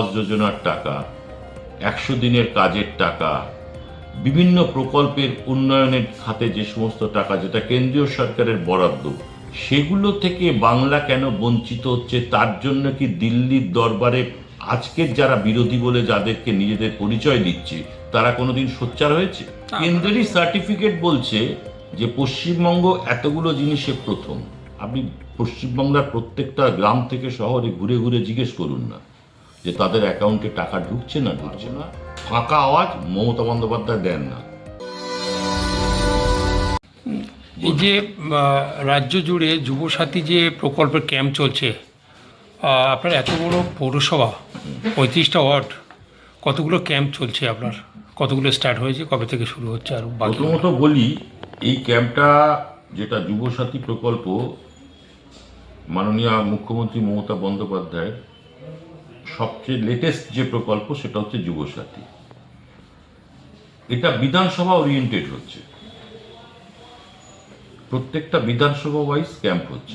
আবাস যোজনার টাকা একশো দিনের কাজের টাকা বিভিন্ন প্রকল্পের উন্নয়নের খাতে যে সমস্ত টাকা যেটা কেন্দ্রীয় সরকারের বরাদ্দ সেগুলো থেকে বাংলা কেন বঞ্চিত হচ্ছে? তার জন্য কি দিল্লির দরবারে আজকের যারা বিরোধী বলে যাদেরকে নিজেদের পরিচয় দিচ্ছে তারা কোনোদিন সোচ্চার হয়েছে? কেন্দ্রেরই সার্টিফিকেট বলছে যে পশ্চিমবঙ্গ এতগুলো জিনিসে প্রথম। আপনি পশ্চিমবাংলার প্রত্যেকটা গ্রাম থেকে শহরে ঘুরে ঘুরে জিজ্ঞেস করুন না। যে তাদের অ্যাকাউন্টে টাকা ঢুকছে না ঢুকছে না ফাঁকা আওয়াজ মমতা বন্দ্যোপাধ্যায় দেন না। এই যে রাজ্য জুড়ে যুবসাথী যে প্রকল্পের ক্যাম্প চলছে আপনার এত বড় পৌরসভা পঁয়ত্রিশটা ওয়ার্ড কতগুলো ক্যাম্প চলছে আপনার? কতগুলো স্টার্ট হয়েছে? কবে থেকে শুরু হচ্ছে আর প্রথমত বলি এই ক্যাম্পটা যেটা যুবসাথী প্রকল্প মাননীয় মুখ্যমন্ত্রী মমতা বন্দ্যোপাধ্যায়ের সবচেয়ে লেটেস্ট যে প্রকল্প সেটা হচ্ছে যুবসাথী। এটা বিধানসভা ওরিয়েন্টেড হচ্ছে। প্রত্যেকটা বিধানসভা ওয়াইজ ক্যাম্প হচ্ছে।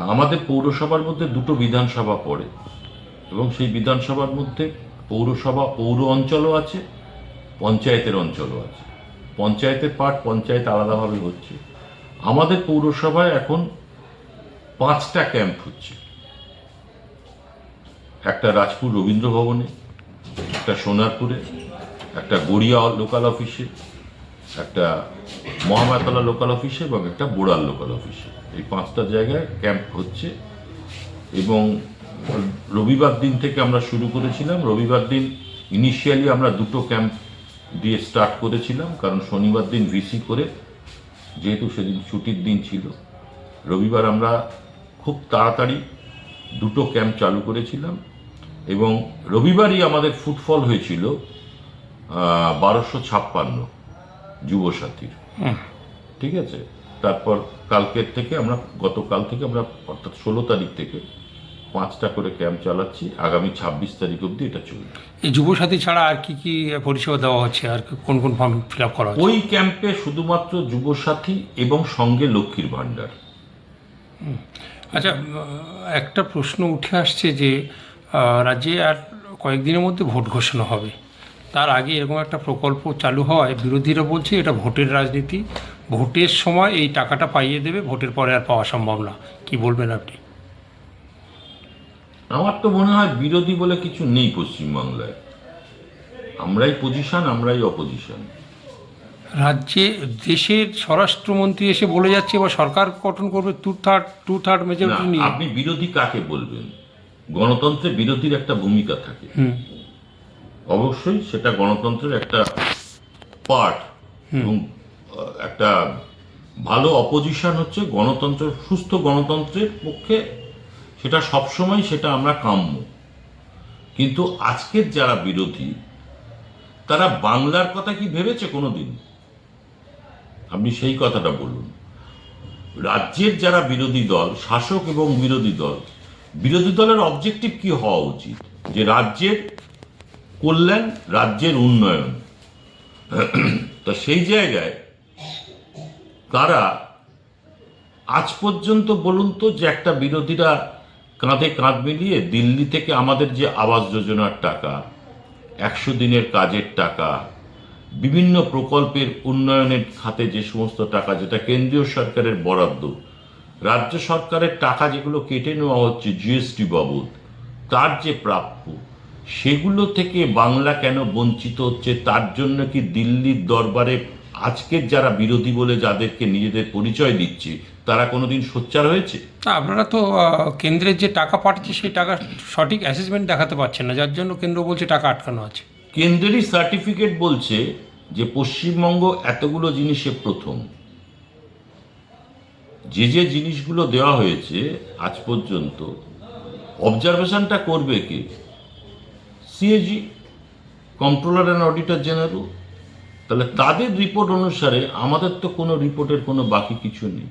আমাদের পৌরসভার মধ্যে দুটো বিধানসভা পড়ে এবং সেই বিধানসভার মধ্যে পৌরসভা পৌর অঞ্চলও আছে, পঞ্চায়েতের অঞ্চলও আছে। পঞ্চায়েতের পার্ট পঞ্চায়েত আলাদাভাবে হচ্ছে। আমাদের পৌরসভায় এখন পাঁচটা ক্যাম্প হচ্ছে। একটা রাজপুর রবীন্দ্র ভবনে একটা সোনারপুরে, একটা গড়িয়া লোকাল অফিসে একটা মহামাতলা লোকাল অফিসে এবং একটা বোড়াল লোকাল অফিসে এই পাঁচটা জায়গায় ক্যাম্প হচ্ছে এবং রবিবার দিন থেকে আমরা শুরু করেছিলাম। রবিবার দিন ইনিশিয়ালি আমরা দুটো ক্যাম্প দিয়ে স্টার্ট করেছিলাম, কারণ শনিবার দিন ভিসি করে, যেহেতু সেদিন ছুটির দিন ছিল, রবিবার আমরা খুব তাড়াতাড়ি দুটো ক্যাম্প চালু করেছিলাম। এবং রবিবারই আমাদের ফুটফল হয়েছিল বারোশো ছাপ্পান্ন যুবসাথীর। ঠিক আছে? তারপর কালকের থেকে আমরা গতকাল থেকে আমরা অর্থাৎ ষোলো তারিখ থেকে পাঁচটা করে ক্যাম্প চালাচ্ছি। আগামী ছাব্বিশ তারিখ অবধি এটা চলবে। এই যুবসাথী ছাড়া আর কি কি পরিষেবা দেওয়া হচ্ছে? আর কোন কোন ফর্ম ফিল আপ করা ওই ক্যাম্পে শুধুমাত্র যুবসাথী এবং সঙ্গে লক্ষ্মীর ভাণ্ডার। আচ্ছা একটা প্রশ্ন উঠে আসছে যে রাজ্যে আর কয়েকদিনের মধ্যে ভোট ঘোষণা হবে। তার আগে এরকম একটা প্রকল্প চালু হয় বিরোধীরা বলছে এটা ভোটের রাজনীতি। ভোটের সময় এই টাকাটা পাইয়ে দেবে ভোটের পরে আর পাওয়া সম্ভব না। কি বলবেন আপনি? আমার তো মনে হয় বিরোধী বলে কিছু নেই পশ্চিমবাংলায়। আমরাই পজিশন আমরাই অপোজিশন রাজ্যে দেশের স্বরাষ্ট্রমন্ত্রী এসে বলে যাচ্ছে বা সরকার গঠন করবে two third two third majority নিয়ে। আপনি বিরোধী কাকে বলবেন? গণতন্ত্রে বিরোধীর একটা ভূমিকা থাকে। হুম। অবশ্যই সেটা গণতন্ত্রের একটা পার্ট এবং একটা ভালো অপোজিশন হচ্ছে গণতন্ত্র সুস্থ গণতন্ত্রের পক্ষে সেটা সবসময় সেটা আমরা কাম্য। কিন্তু আজকের যারা বিরোধী তারা বাংলার কথা কি ভেবেছে কোনোদিন? আপনি সেই কথাটা বলুন। রাজ্যের যারা বিরোধী দল শাসক এবং বিরোধী দল বিরোধী দলের অবজেক্টিভ কি হওয়া উচিত? যে রাজ্যের কল্যাণ, রাজ্যের উন্নয়ন। তা সেই জায়গায় তারা আজ পর্যন্ত বলুন তো যে একটা বিরোধীরা কাঁধে কাঁধ মিলিয়ে দিল্লি থেকে আমাদের যে আবাস যোজনার টাকা, একশো দিনের কাজের টাকা, বিভিন্ন প্রকল্পের উন্নয়নের খাতে যে সমস্ত টাকা, যেটা কেন্দ্রীয় সরকারের বরাদ্দ রাজ্য সরকারের টাকা যেগুলো কেটে নেওয়া হচ্ছে জিএসটি বাবদ তার যে প্রাপ্য সেগুলো থেকে বাংলা কেন বঞ্চিত হচ্ছে? তার জন্য কি দিল্লির দরবারে আজকের যারা বিরোধী বলে যাদেরকে নিজেদের পরিচয় দিচ্ছে তারা কোনোদিন সোচ্চার হয়েছে? আপনারা তো কেন্দ্রের যে টাকা পাঠাচ্ছে সেই টাকা সঠিক অ্যাসেসমেন্ট দেখাতে পারছেন না। যার জন্য কেন্দ্র বলছে টাকা আটকানো আছে। কেন্দ্রেরই সার্টিফিকেট বলছে যে পশ্চিমবঙ্গ এতগুলো জিনিসে প্রথম। যে যে জিনিসগুলো দেওয়া হয়েছে আজ পর্যন্ত অবজারভেশনটা করবে কে? CAG controller and auditor general তাহলে তাদের রিপোর্ট অনুসারে আমাদের তো কোনো রিপোর্টের কোনো বাকি কিছু নেই।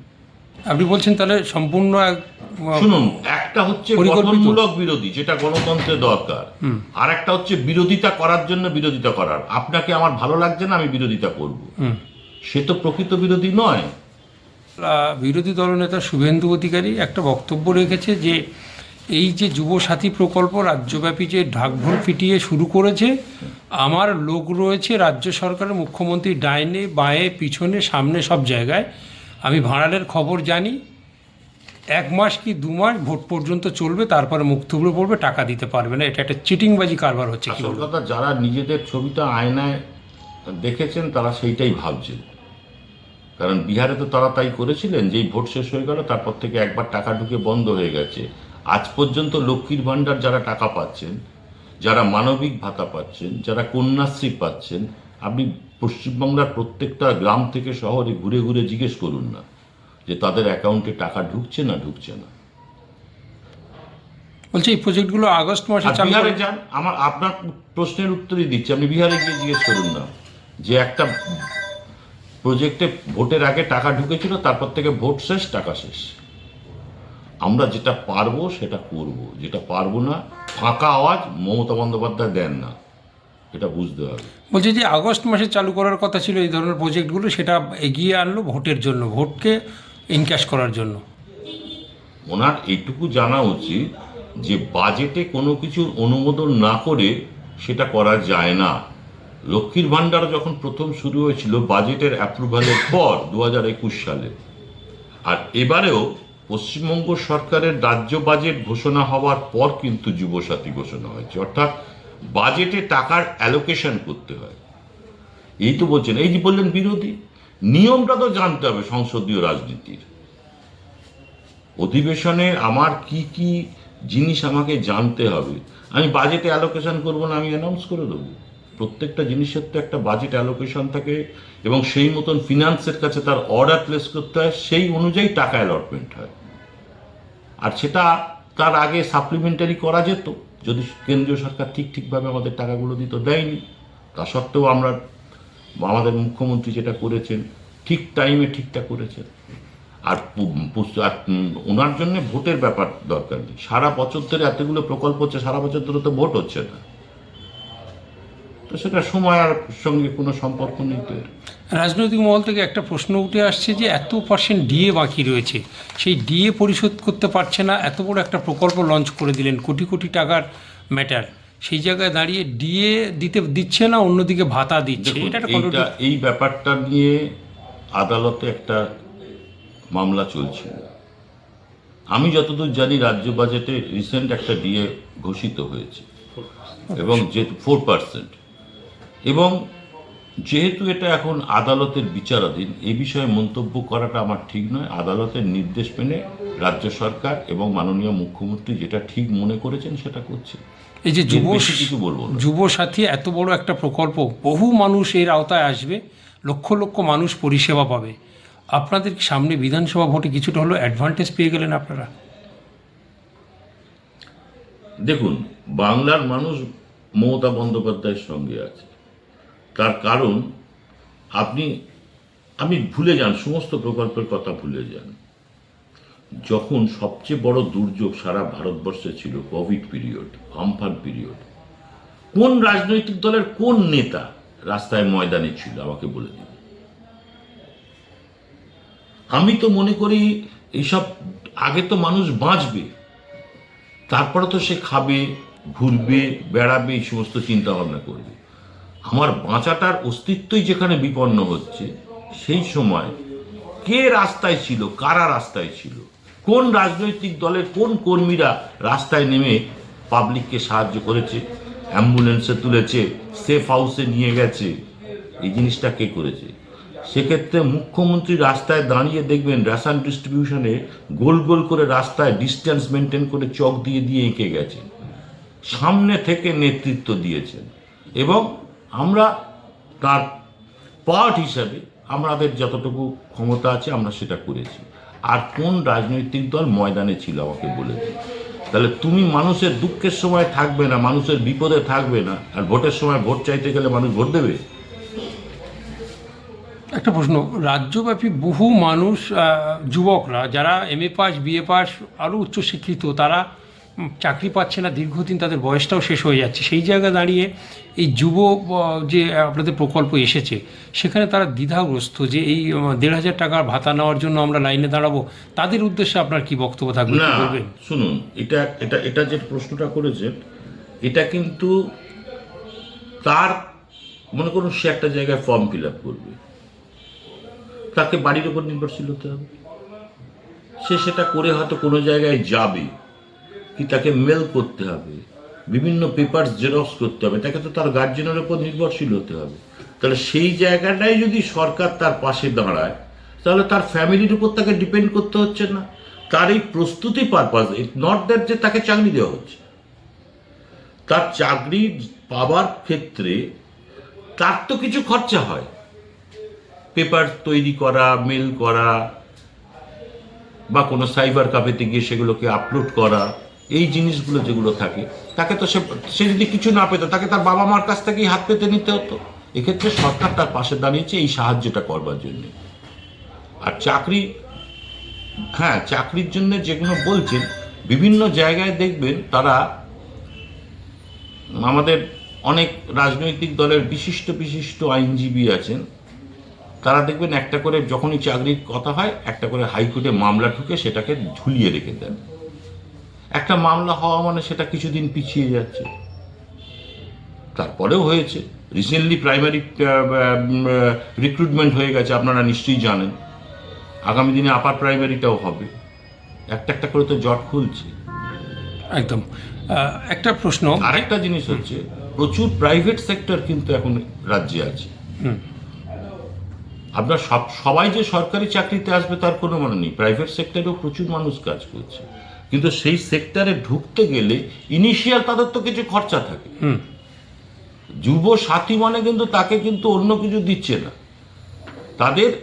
আপনি বলছেন তাহলে সম্পূর্ণ এক- শুনুন একটা হচ্ছে। গঠনমূলক বিরোধী যেটা গণতন্ত্রে দরকার। আর একটা হচ্ছে বিরোধিতা করার জন্য বিরোধিতা করার। আপনাকে আমার ভালো লাগছে না আমি বিরোধিতা করব। সে তো প্রকৃত বিরোধী নয়। বিরোধী দলনেতা শুভেন্দু অধিকারী একটা বক্তব্য রেখেছে যে এই যে যুবসাথী প্রকল্প রাজ্যব্যাপী যে ঢাকঢোল পিটিয়ে শুরু করেছে আমার লোক রয়েছে রাজ্য সরকারের মুখ্যমন্ত্রী ডাইনে বাঁয়ে পিছনে সামনে সব জায়গায়। আমি ভাড়ালের খবর জানি এক মাস কি দু মাস ভোট পর্যন্ত চলবে তারপরে মুখ থুবড়ে পড়বে টাকা দিতে পারবে না। এটা একটা চিটিংবাজি কারবার হচ্ছে কি আসল কথা যারা নিজেদের ছবিটা আয়নায় দেখেছেন তারা সেইটাই ভাবছেন কারণ বিহারে তো তারা তাই করেছিলেন যেই ভোট শেষ হয়ে গেল তারপর থেকে একবার টাকা ঢুকে বন্ধ হয়ে গেছে। আজ পর্যন্ত লক্ষ্মীর ভাণ্ডার যারা টাকা পাচ্ছেন যারা মানবিক ভাতা পাচ্ছেন যারা কন্যাশ্রী পাচ্ছেন আপনি পশ্চিমবাংলার প্রত্যেকটা গ্রাম থেকে শহরে ঘুরে ঘুরে জিজ্ঞেস করুন না যে তাদের অ্যাকাউন্টে টাকা ঢুকছে না ঢুকছে না। বলছি এই প্রজেক্টগুলো আগস্ট মাসে বিহারে যান আমার আপনার প্রশ্নের উত্তরই দিচ্ছি আপনি বিহারে গিয়ে জিজ্ঞেস করুন না যে একটা প্রজেক্টে ভোটের আগে টাকা ঢুকেছিল তারপর থেকে ভোট শেষ টাকা শেষ। আমরা যেটা পারব সেটা করব। যেটা পারব না ফাঁকা আওয়াজ মমতা বন্দ্যোপাধ্যায় দেন না। এটা বুঝতে হবে। বলছি যে আগস্ট মাসে চালু করার কথা ছিল এই ধরনের প্রজেক্টগুলো সেটা এগিয়ে আনলো ভোটের জন্য ভোটকে ইনক্যাশ করার জন্য। ওনার এইটুকু জানা উচিত যে বাজেটে কোনো কিছু অনুমোদন না করে সেটা করা যায় না। লক্ষ্মীর ভাণ্ডার যখন প্রথম শুরু হয়েছিল বাজেটের অ্যাপ্রুভালের পর দু একুশ সালে। আর এবারেও পশ্চিমবঙ্গ সরকারের রাজ্য বাজেট ঘোষণা হওয়ার পর কিন্তু যুবসাথী ঘোষণা হয়েছে। অর্থাৎ বাজেটে টাকার অ্যালোকেশন করতে হয়। এই তো বলছেন, এই যে বললেন বিরোধী, নিয়মটা তো জানতে হবে সংসদীয় রাজনীতির। অধিবেশনে আমার কি কি জিনিস আমাকে জানতে হবে? আমি বাজেটে অ্যালোকেশন করব না, আমি অ্যানাউন্স করে দেবো। প্রত্যেকটা জিনিসের তো একটা বাজেট অ্যালোকেশন থাকে এবং সেই মতন ফিনান্সের কাছে তার অর্ডার প্লেস করতে হয়, সেই অনুযায়ী টাকা অ্যালটমেন্ট হয়। আর সেটা তার আগে সাপ্লিমেন্টারি করা যেত, যদি কেন্দ্রীয় সরকার ঠিক ঠিকভাবে আমাদের টাকাগুলো দিত, দেয়নি। তা সত্ত্বেও আমরা, আমাদের মুখ্যমন্ত্রী যেটা করেছেন, ঠিক টাইমে ঠিকটা করেছেন। আর ওনার জন্য ভোটের ব্যাপার দরকার নেই। সারা বছর ধরে এতগুলো প্রকল্প হচ্ছে, সারা বছর ধরে তো ভোট হচ্ছে না। তো সেটা সময় আর সঙ্গে কোনো সম্পর্ক নেই তো। রাজনৈতিক মহল থেকে একটা প্রশ্ন উঠে আসছে যে এত পার্সেন্ট ডিএ বাকি রয়েছে সেই ডিএ পরিশোধ করতে পারছে না এত বড় একটা প্রকল্প লঞ্চ করে দিলেন কোটি কোটি টাকার ম্যাটার সেই জায়গায় দাঁড়িয়ে ডিএ দিতে দিচ্ছে না অন্যদিকে ভাতা দিচ্ছে? এটা। এই ব্যাপারটা নিয়ে আদালতে একটা মামলা চলছিল। আমি যতদূর জানি রাজ্য বাজেটে রিসেন্ট একটা ডিএ ঘোষিত হয়েছে। এবং যে ফোর পার্সেন্ট এবং যেহেতু এটা এখন আদালতের বিচারাধীন এ বিষয়ে মন্তব্য করাটা আমার ঠিক নয়। আদালতের নির্দেশ মেনে রাজ্য সরকার এবং মাননীয় মুখ্যমন্ত্রী যেটা ঠিক মনে করেছেন সেটা করছে। এই যে যুব কিছু বলব যুব সাথী এত বড় একটা প্রকল্প বহু মানুষ এর আওতায় আসবে লক্ষ লক্ষ মানুষ পরিষেবা পাবে। আপনাদের সামনে বিধানসভা ভোটে কিছুটা হলো অ্যাডভান্টেজ পেয়ে গেলেন আপনারা? দেখুন বাংলার মানুষ মমতা বন্দ্যোপাধ্যায়ের সঙ্গে আছে। তার কারণ, আপনি আমি ভুলে যান, সমস্ত প্রকল্পের কথা ভুলে যান। যখন সবচেয়ে বড় দুর্যোগ সারা ভারতবর্ষে ছিল কোভিড পিরিয়ড আমফান পিরিয়ড কোন রাজনৈতিক দলের কোন নেতা রাস্তায় ময়দানে ছিল, আমাকে বলে দিন। আমি তো মনে করি এইসব আগে তো মানুষ বাঁচবে, তারপরে তো সে খাবে, ঘুরবে, বেড়াবে, এই সমস্ত চিন্তা ভাবনা করবে। আমার বাঁচাটার অস্তিত্বই যেখানে বিপন্ন হচ্ছে, সেই সময় কে রাস্তায় ছিল, কারা রাস্তায় ছিল, কোন রাজনৈতিক দলের কোন কর্মীরা রাস্তায় নেমে পাবলিককে সাহায্য করেছে অ্যাম্বুলেন্সে তুলেছে সেফ হাউসে নিয়ে গেছে, এই জিনিসটা কে করেছে? সেক্ষেত্রে মুখ্যমন্ত্রী রাস্তায় দাঁড়িয়ে দেখবেন রেশন ডিস্ট্রিবিউশনে গোল গোল করে রাস্তায় ডিস্টেন্স মেনটেন করে চক দিয়ে দিয়ে এঁকে গেছেন। সামনে থেকে নেতৃত্ব দিয়েছেন। এবং আমরা তার পার্ট হিসাবে আমাদের যতটুকু ক্ষমতা আছে আমরা সেটা করেছি। আর কোন রাজনৈতিক দল ময়দানে ছিল আমাকে বলে তাহলে তুমি মানুষের দুঃখের সময় থাকবে না, মানুষের বিপদে থাকবে না, আর ভোটের সময় ভোট চাইতে গেলে মানুষ ভোট দেবে? একটা প্রশ্ন, রাজ্যব্যাপী বহু মানুষ যুবকরা যারা M A pass BA pass আরও উচ্চশিক্ষিত, তারা চাকরি পাচ্ছে না দীর্ঘদিন তাদের বয়সটাও শেষ হয়ে যাচ্ছে। সেই জায়গায় দাঁড়িয়ে এই যুব যে আপনাদের প্রকল্প এসেছে সেখানে তারা দ্বিধাগ্রস্ত যে এই দেড় হাজার টাকার ভাতা নেওয়ার জন্য আমরা লাইনে দাঁড়াবো। তাদের উদ্দেশ্যে আপনার কি বক্তব্য থাকবে না বলবেন? শুনুন এটা এটা এটা যে প্রশ্নটা করেছেন এটা কিন্তু তার মনে করুন সে একটা জায়গায় ফর্ম ফিল আপ করবে। তাকে বাড়ির উপর নির্ভরশীল হতে হবে। সে সেটা করে হয়তো কোনো জায়গায় যাবে। কি তাকে মেল করতে হবে। বিভিন্ন পেপার জেরক্স করতে হবে। তাকে তো তার গার্জেনের উপর নির্ভরশীল হতে হবে। তাহলে সেই জায়গাটাই যদি সরকার তার পাশে দাঁড়ায়, তাহলে তার ফ্যামিলির উপর তাকে ডিপেন্ড করতে হচ্ছে না। তার এই প্রস্তুতি পারপাস ইট নট দ্যাট যে তাকে চাকরি দেওয়া হচ্ছে। তার চাকরি পাবার ক্ষেত্রে তার তো কিছু খরচা হয়। পেপার তৈরি করা মেল করা, বা কোনো সাইবার কাফেতে গিয়ে সেগুলোকে আপলোড করা। এই জিনিসগুলো যেগুলো থাকে, তাকে তো সে সে যদি কিছু না পেত, তাকে তার বাবা মার কাছ থেকেই হাত পেতে নিতে হতো। এক্ষেত্রে সরকার তার পাশে দাঁড়িয়েছে এই সাহায্যটা করবার জন্য। আর চাকরি হ্যাঁ চাকরির জন্য যেগুলো বলছেন, বিভিন্ন জায়গায় দেখবেন তারা আমাদের অনেক রাজনৈতিক দলের বিশিষ্ট বিশিষ্ট আইনজীবী আছেন। তারা দেখবেন একটা করে যখনই চাকরির কথা হয়, একটা করে হাইকোর্টে মামলা ঢুকে সেটাকে ঝুলিয়ে রেখে দেন। একটা মামলা হওয়া মানে সেটা কিছুদিন পিছিয়ে যাচ্ছে। তারপরেও হয়েছে। রিসেন্টলি প্রাইমারি রিক্রুটমেন্ট হয়ে গেছে আপনারা নিশ্চয়ই জানেন। আগামী দিনে আপার প্রাইমারিটাও হবে। একটা একটা করে তো জট খুলছে। একদম। একটা প্রশ্ন। আরেকটা জিনিস হচ্ছে প্রচুর প্রাইভেট সেক্টর কিন্তু এখন রাজ্যে আছে। আপনার সব সবাই যে সরকারি চাকরিতে আসবে তার কোনো মানে নেই। প্রাইভেট সেক্টরেও প্রচুর মানুষ কাজ করছে। কিন্তু সেই সেক্টরে ঢুকতে গেলে ইনিশিয়াল তাদের তো কিছু খরচা থাকে। হুম। যুব সাথী মানে কিন্তু তাকে কিন্তু অন্য কিছু দিচ্ছে না। তাদের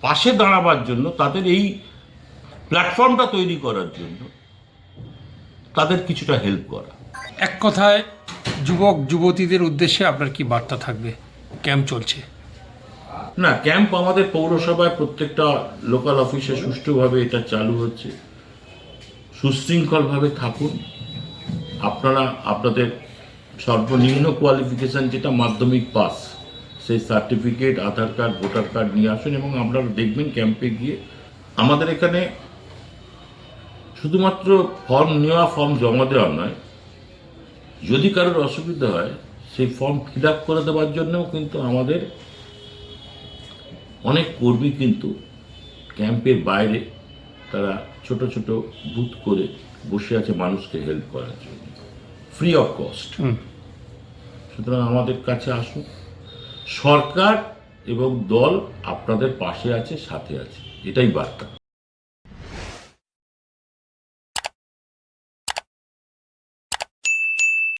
পাশে দাঁড়াবার জন্য তাদের এই প্ল্যাটফর্মটা তৈরি করার জন্য তাদের কিছুটা হেল্প করা। এক কথায় যুবক যুবতীদের উদ্দেশ্যে আপনার কি বার্তা থাকবে? ক্যাম্প চলছে। না ক্যাম্প আমাদের পৌরসভায় প্রত্যেকটা লোকাল অফিসে সুষ্ঠুভাবে এটা চালু হচ্ছে। সুশৃঙ্খলভাবে থাকুন। আপনারা, আপনাদের সর্বনিম্ন কোয়ালিফিকেশান যেটা মাধ্যমিক পাস সেই certificate Aadhaar card voter card নিয়ে আসুন এবং আপনারা দেখবেন ক্যাম্পে গিয়ে আমাদের এখানে শুধুমাত্র ফর্ম নেওয়া ফর্ম জমা দেওয়া নয়, যদি কারোর অসুবিধা হয়, সেই ফর্ম ফিল আপ করে দেওয়ার জন্যও কিন্তু আমাদের অনেক কর্মী কিন্তু ক্যাম্পের বাইরে তারা ছোট ছোট বুথ করে বসে আছে মানুষকে হেল্প করার জন্য। Free of cost. সুতরাং আমাদের কাছে আসুন। সরকার এবং দল আপনাদের পাশে আছে সাথে আছে। এটাই বার্তা।